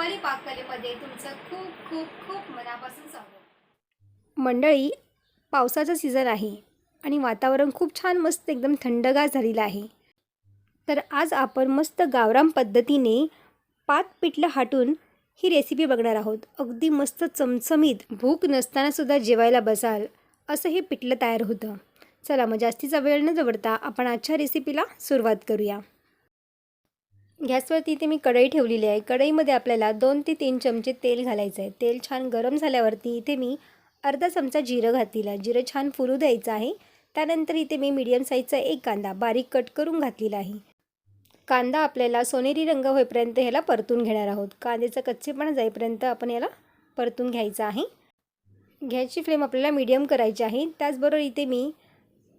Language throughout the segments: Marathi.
रुपाली पाककलेमध्ये तुमचं खूप खूप खूप मनापासून स्वागत. मंडळी पावसाचा सीझन आहे आणि वातावरण खूप छान मस्त एकदम थंडगार झालेलं आहे. तर आज आपण मस्त गावराम पद्धतीने पात पिठलं हाटून ही रेसिपी बघणार आहोत. अगदी मस्त चमचमीत भूक नसतानासुद्धा जेवायला बसाल असं हे पिठलं तयार होतं. चला मग जास्तीचा वेळ न जवळता आपण आजच्या रेसिपीला सुरुवात करूया. गॅसवरती इथे मी कढई ठेवलेली आहे. कढईमध्ये आपल्याला दोन ते तीन चमचे तेल घालायचं आहे तेल छान गरम झाल्यावरती इथे मी अर्धा चमचा जिरं घातलेला आहे. जिरं छान फुलू द्यायचं आहे. त्यानंतर इथे मी मीडियम साईजचा एक कांदा बारीक कट करून घातलेला आहे. कांदा आपल्याला सोनेरी रंग होईपर्यंत ह्याला परतून घेणार आहोत. कांद्याचा कच्चेपणा जाईपर्यंत आपण याला परतून घ्यायचं आहे. गॅसची फ्लेम आपल्याला मीडियम करायची आहे. त्याचबरोबर इथे मी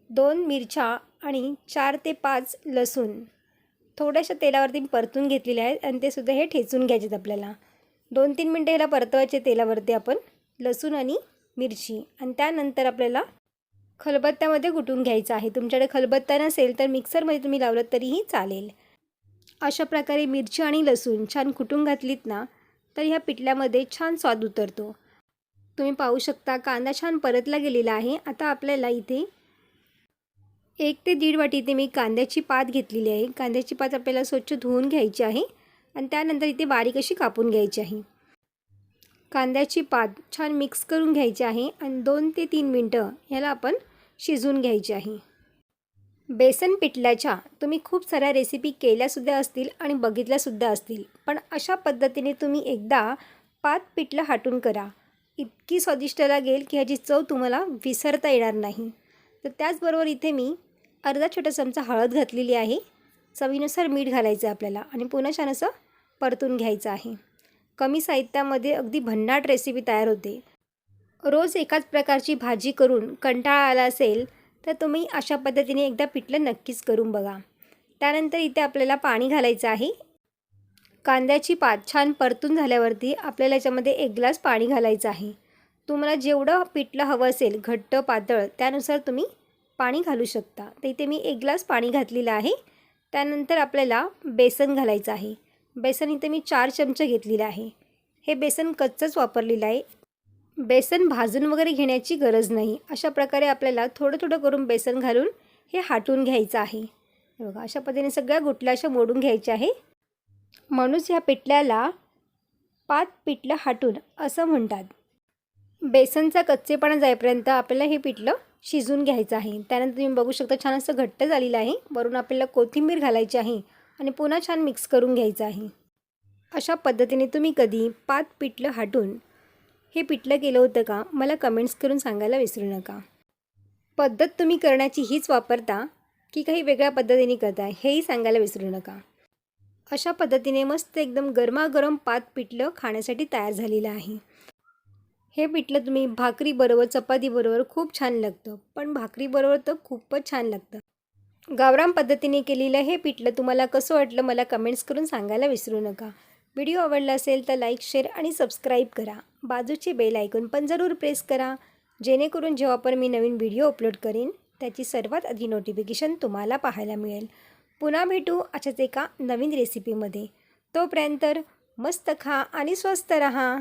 दोन मिरच्या आणि चार ते पाच लसूण थोड्याशा तेलावरती मी परतून घेतलेले आहेत आणि ते सुद्धा हे ठेचून घ्यायचेत आपल्याला. दोन तीन मिनटं ह्याला परतवायचे तेलावरती आपण लसूण आणि मिरची. आणि त्यानंतर आपल्याला खलबत्त्यामध्ये कुटून घ्यायचं आहे? तुमच्याकडे खलबत्ता नसेल तर मिक्सरमध्ये तुम्ही लावलं तरीही चालेल. अशा प्रकारे मिरची आणि लसूण छान कुटून घातलीत ना तर ह्या पिठल्यामध्ये छान स्वाद उतरतो. तुम्ही पाहू शकता कांदा छान परतला गेलेला आहे. आता आपल्याला इथे एक ते दीड वाटी इथे मी कांद्याची पात घेतलेली आहे. कांद्याची पात आपल्याला स्वच्छ धुवून घ्यायची आहे आणि त्यानंतर इथे बारीक अशी कापून घ्यायची आहे. कांद्याची पात छान मिक्स करून घ्यायची आहे आणि दोन ते तीन मिनटं ह्याला आपण शिजवून घ्यायची आहे. बेसन पिठल्याच्या तुम्ही खूप साऱ्या रेसिपी केल्यासुद्धा असतील आणि बघितल्यासुद्धा असतील. पण अशा पद्धतीने तुम्ही एकदा पात पिठलं हाटून करा. इतकी स्वादिष्ट लागेल की ह्याची चव तुम्हाला विसरता येणार नाही. तर त्याचबरोबर इथे मी अर्धा छोटा चमचा हळद घातलेली आहे. चवीनुसार मीठ घालायचं आहे आपल्याला आणि पुन्हा छान असं परतून घ्यायचं आहे. कमी साहित्यामध्ये अगदी भन्नाट रेसिपी तयार होते. रोज एकाच प्रकारची भाजी करून कंटाळा आला असेल तर तुम्ही अशा पद्धतीने एकदा पिठलं नक्कीच करून बघा. त्यानंतर इथे आपल्याला पाणी घालायचं आहे. कांद्याची पात छान परतून झाल्यावरती आपल्याला याच्यामध्ये एक ग्लास पाणी घालायचं आहे. तुम्हाला जेवढं पिठलं हवं असेल घट्ट पातळ त्यानुसार तुम्ही पाणी घालू शकता. तर इथे मी एक ग्लास पाणी घातलेलं आहे. त्यानंतर आपल्याला बेसन घालायचं आहे. बेसन इथे मी चार चमचे घेतलेलं आहे. हे बेसन कच्चंच वापरलेलं आहे. बेसन भाजून वगैरे घेण्याची गरज नाही. अशा प्रकारे आपल्याला थोडं थोडं करून बेसन घालून हे हाटून घ्यायचं आहे. बघा अशा पद्धतीने सगळ्या गुटल्या अशा मोडून घ्यायच्या आहे. म्हणूनच ह्या पिठल्याला पात पिठलं हाटून असं म्हणतात. बेसनचा कच्चेपणा जाईपर्यंत आपल्याला हे पिठलं शिजून घ्यायचं आहे. त्यानंतर तुम्ही बघू शकता छान असं घट्ट झालेलं आहे. वरून आपल्याला कोथिंबीर घालायची आहे आणि पुन्हा छान मिक्स करून घ्यायचं आहे. अशा पद्धतीने तुम्ही कधी पात पिठलं हाटून हे पिठलं केलं होतं का मला कमेंट्स करून सांगायला विसरू नका. पद्धत तुम्ही करण्याची हीच वापरता की काही वेगळ्या पद्धतीने करता हेही सांगायला विसरू नका. अशा पद्धतीने मस्त एकदम गरमागरम पात पिठलं खाण्यासाठी तयार झालेलं आहे. हे पिठलं तुम्ही भाकरीबरोबर चपातीबरोबर खूप छान लागतं. पण भाकरीबरोबर तर खूपच छान लागतं. गावराम पद्धतीने केलेलं हे पिठलं तुम्हाला कसं वाटलं मला कमेंट्स करून सांगायला विसरू नका. व्हिडिओ आवडला असेल तर लाईक शेअर आणि सबस्क्राईब करा. बाजूचे बेल ऐकून पण जरूर प्रेस करा. जेणेकरून जेव्हा पण मी नवीन व्हिडिओ अपलोड करीन त्याची सर्वात आधी नोटिफिकेशन तुम्हाला पाहायला मिळेल. पुन्हा भेटू अशाच एका नवीन रेसिपीमध्ये तोपर्यंत मस्त खा आणि स्वस्त रहा.